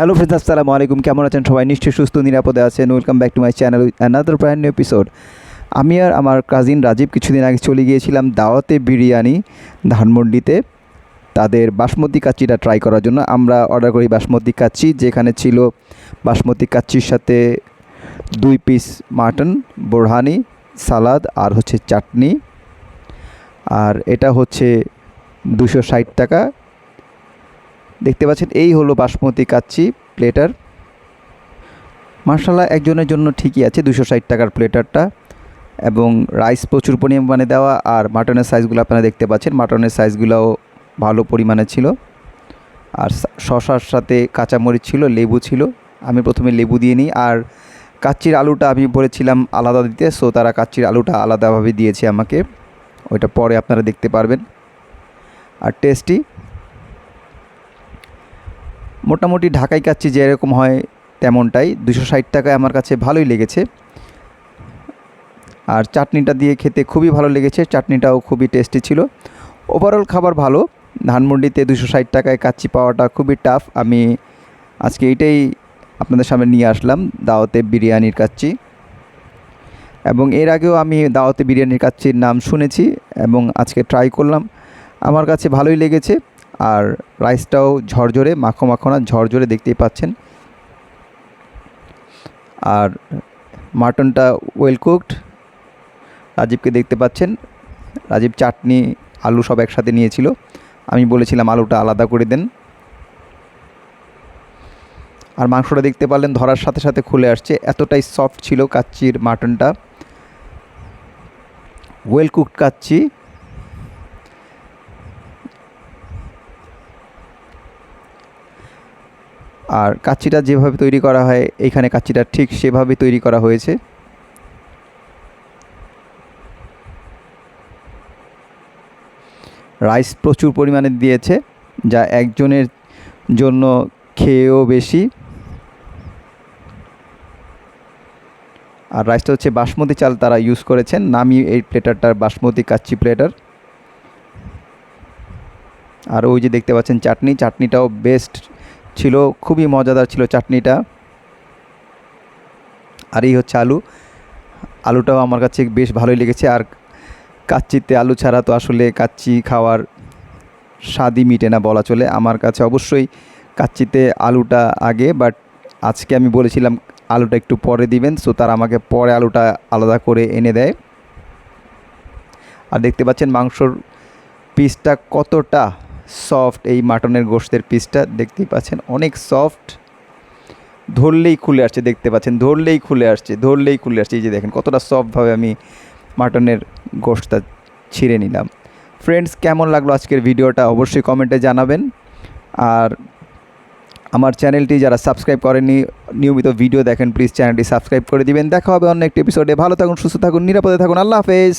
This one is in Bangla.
হ্যালো ফ্রেন্ডস আসসালামু আলাইকুম। কেমন আছেন সবাই? নিশ্চয়ই সুস্থ, নিরাপদে আছেন। Welcome back to my channel another brand new episode আমি আর আমার কাজিন রাজীব কিছুদিন আগে চলে গিয়েছিলাম দাওয়াতে বিরিয়ানি ধানমন্ডিতে। তাদের বাসমতি কাচ্চিটা ট্রাই করার জন্য আমরা অর্ডার করি বাসমতি কাচ্চি, যেখানে ছিল বাসমতি কাচ্চির সাথে দুই পিস মাটন বোরহানি সালাদ আর হচ্ছে চাটনি। আর এটা হচ্ছে দুশো ষাট টাকা। দেখতে পাচ্ছেন, এই হলো বাসমতি কাচ্চি প্লেটার। মার্শাল্লাহ একজনের জন্য ঠিকই আছে, দুশো ষাট টাকার প্লেটারটা। এবং রাইস প্রচুর পরিমাণে দেওয়া, আর মাটনের সাইজগুলো আপনারা দেখতে পাচ্ছেন, মাটনের সাইজগুলোও ভালো পরিমাণে ছিল। আর শশার সাথে কাঁচামরিচ ছিল, লেবু ছিল, আমি প্রথমে লেবু দিয়ে নিই। আর কাচ্চির আলুটা আমি বলেছিলাম আলাদা দিতে, সো তারা কাচ্চির আলুটা আলাদাভাবে দিয়েছে আমাকে, ওইটা পরে আপনারা দেখতে পারবেন। আর টেস্টি মোটামুটি ঢাকাই কাচ্চি যেরকম হয় তেমনটাই। দুশো ষাট টাকায় আমার কাছে ভালোই লেগেছে। আর চাটনিটা দিয়ে খেতে খুবই ভালো লেগেছে। চাটনিটাও খুবই টেস্টি ছিল। ওভারঅল খাবার ভালো। ধানমন্ডিতে দুশো ষাট টাকায় কাচ্চি পাওয়াটা খুবই টাফ আমি আজকে এইটাই আপনাদের সামনে নিয়ে আসলাম, দাওয়াতে বিরিয়ানির কাচ্চি এবং এর আগেও আমি দাওয়াতে বিরিয়ানির কাচ্চির নাম শুনেছি এবং আজকে ট্রাই করলাম। আমার কাছে ভালোই লেগেছে। আর রাইসটাও ঝরঝরে মাখো মাখো না, ঝরঝরে দেখতেই পাচ্ছেন। আর মাটনটা ওয়েল কুকড রাজীবকে দেখতে পাচ্ছেন। রাজীব চাটনি, আলু সব একসাথে নিয়েছিল। আমি বলেছিলাম আলুটা আলাদা করে দেন। আর মাংসটা দেখতে পারলেন, ধরার সাথে সাথে খুলে আসছে। এতটাই সফট ছিল কাচ্চির মাটনটা ওয়েল কুকড কাচ্চি। আর কাচ্চিটা যেভাবে তৈরি করা হয় এইখানে কাচ্চিটা ঠিক সেভাবে তৈরি করা হয়েছে। রাইস প্রচুর পরিমাণে দিয়েছে, যা একজনের জন্য খেয়েও বেশি। আর রাইসটা হচ্ছে বাসমতি চাল তারা ইউজ করেছেন, নামি এই প্লেটারটার বাসমতি কাচ্চি প্লেটার। আর ওই যে দেখতে পাচ্ছেন চাটনি, চাটনিটাও বেস্ট ছিল, খুবই মজাদার ছিল চাটনিটা। আর এই হচ্ছে আলু। আলুটাও আমার কাছে বেশ ভালোই লেগেছে। আর কাচ্চিতে আলু ছাড়া তো আসলে কাচ্চি খাওয়ার স্বাদই মিটে না বলা চলে। আমার কাছে অবশ্যই কাচ্চিতে আলুটা আগে বাট আজকে আমি বলেছিলাম আলুটা একটু পরে দিবেন সো তার আমাকে পরে আলুটা আলাদা করে এনে দেয়। আর দেখতে পাচ্ছেন মাংসর পিসটা কতটা সফট এই মাটনের গোশতের পিসটা দেখতেই পাচ্ছেন। অনেক সফট। ধরলেই খুলে আসছে, দেখতে পাচ্ছেন। ধরলেই খুলে আসছে, ধরলেই খুলে আসছে। এই যে দেখেন, কতটা সফটভাবে আমি মাটনের গোশতটা ছিঁড়ে নিলাম। ফ্রেন্ডস কেমন লাগল আজকের ভিডিওটা? অবশ্যই কমেন্টে জানাবেন। আর আমার চ্যানেলটি যারা সাবস্ক্রাইব করেননি, নিয়মিত ভিডিও দেখেন প্লিজ চ্যানেলটি সাবস্ক্রাইব করে দিবেন। দেখা হবে অন্য একটি এপিসোডে ভালো থাকুন, সুস্থ থাকুন, নিরাপদে থাকুন। আল্লাহ হাফেজ।